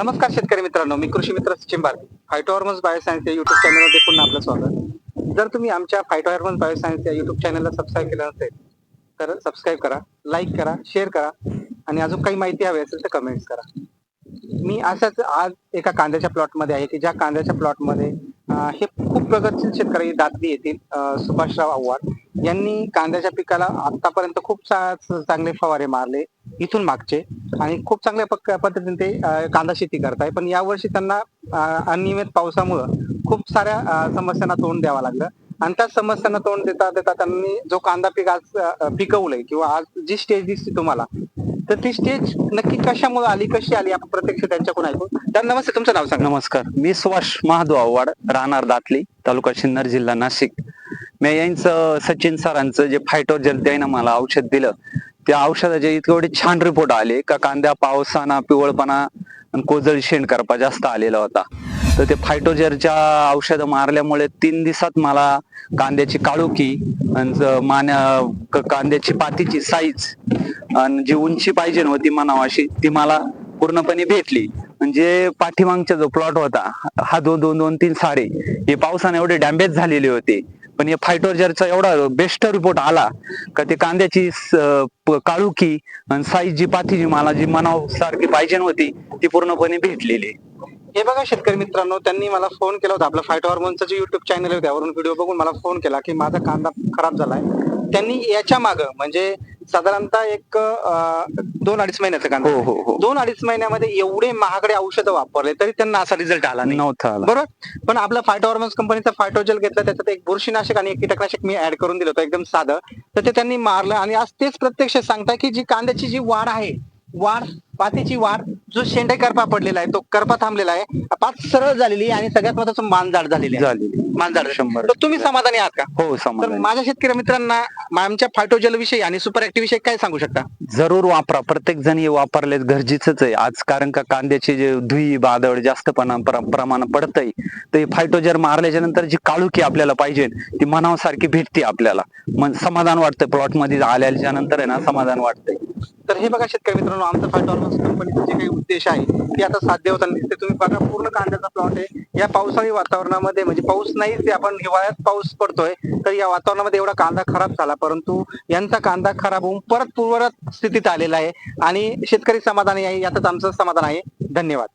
नमस्कार शेतकरी मित्रांनो मी कृषी मित्र Sachin Bharati phyto hormones bioscience या युट्यूब चॅनलमध्ये पुन्हा आपलं स्वागत. जर तुम्ही आमच्या फायटो हॉर्मोन्स बायोसायन्स या युट्यूब चॅनलला सबस्क्राईब केलं नसेल तर सबस्क्राईब करा लाईक करा शेअर करा आणि अजून काही माहिती हवी असेल तर कमेंट्स करा. मी अशाच आज एका कांद्याच्या प्लॉटमध्ये आहे की ज्या कांद्याच्या प्लॉटमध्ये हे खूप प्रगतशील शेतकरी दादली येतील सुभाषराव आव्हाड. यांनी कांद्याच्या पिकाला आतापर्यंत खूप चांगले फवारे मारले इथून मागचे. आणि खूप चांगल्या पद्धतीने ते कांदा शेती करताय. पण यावर्षी त्यांना अनियमित पावसामुळं खूप साऱ्या समस्यांना तोंड द्यावं लागलं. आणि त्या समस्यांना तोंड देता देता त्यांनी जो कांदा पीक आज पिकवलंय किंवा आज जी स्टेज दिसते तुम्हाला तर ती स्टेज नक्की कशामुळे आली कशी आली आपण प्रत्यक्ष त्यांच्याकडून ऐकू. तर नमस्ते तुमचं नाव सांग. नमस्कार. मी सुभाष महादू आव्हाड राहणार दातली तालुका सिन्नर जिल्हा नाशिक. मी यांचं सचिन सरांचं जे फायटोजल त्यानं मला औषध दिलं त्या औषधाचे इतके एवढे छान रिपोर्ट आले. का कांद्या पावसाना पिवळपणा कोजळ शेणकरपा जास्त आलेला होता. तर ते फायटोजरच्या औषधं मारल्यामुळे तीन दिवसात मला कांद्याची काळुकी आणि मान्या कांद्याची पातीची साईज आणि जी उंची पाहिजे होती मनावाशी ती मला पूर्णपणे भेटली. म्हणजे पाठीमागचा जो प्लॉट होता हा दोन दोन दोन तीन साडे हे पावसाने एवढे डॅमेज झालेले होते. पण हे फायटोजरचा एवढा बेस्ट रिपोर्ट आला का ते कांद्याची काळुकी आणि साईज जी पाथी जी मला जी मनाव सारखी पाहिजे होती ती पूर्णपणे भेटलेली. हे बघा शेतकरी मित्रांनो त्यांनी मला फोन केला होता. आपला फायटो हॉर्मोनचा जे युट्यूब चॅनल आहे त्यावरून व्हिडिओ बघून मला फोन केला की माझा कांदा खराब झालाय. त्यांनी याच्या माग म्हणजे साधारणतः एक दोन अडीच महिन्याचा कांदा हो हो हो. दोन अडीच महिन्यामध्ये एवढे महागडे औषधं वापरले तरी त्यांना असा रिझल्ट आला नाही. नव्हता आला. बरोबर पण आपला फायटो हॉर्मोन्स कंपनीचा फायटोजेल घेतला त्याच्यात एक बुरशीनाशक आणि एक कीटकनाशक मी ऍड करून दिलं होतं एकदम साधं. तर ते त्यांनी मारलं आणि आज तेच प्रत्यक्ष सांगताय की जी कांद्याची जी वाढ आहे वाढ पातीची वाढ जो शेंडे करपा पडलेला आहे तो करपा थांबलेला आहे. पात सरळ झालेली आणि सगळ्यात महत्वाचं मानजाड झालेली आहे. झालेली मानजाड शंभर तर तुम्ही समाधानी आहात का? हो तर समाधान माझ्या शेतकरी मित्रांना आमच्या फायटोजेल विषयी आणि सुपर ऍक्टिव्ह विषयी काय सांगू शकता? जरूर वापरा. प्रत्येक जण हे वापरले गरजेचंच आहे. आज कारण का कांद्याची जे धुई बादळ जास्त प्रमाण पडतंय तर हे फायटोजर मारल्याच्या नंतर जी काळुकी आपल्याला पाहिजे ती मनासारखी भेटते आपल्याला. मन समाधान वाटतंय. प्लॉटमध्ये आल्याच्यानंतर आहे ना समाधान वाटतंय. तर हे बघा शेतकरी मित्रांनो आमचा फायटो हॉर्मोन्स कंपनीचा जे काही उद्देश आहे. ते आता साध्य होताना दिसते तुम्ही बघा पूर्ण कांद्याचा प्लॉट आहे. या पावसाळी वातावरणामध्ये म्हणजे पाऊस नाही ते आपण हिवाळ्यात पाऊस पडतोय तर या वातावरणामध्ये एवढा कांदा खराब झाला. परंतु यांचा कांदा खराब होऊन परत पूर्वरत स्थितीत आलेला आहे. आणि शेतकरी समाधानी आहे यातच आमचं समाधान आहे. धन्यवाद.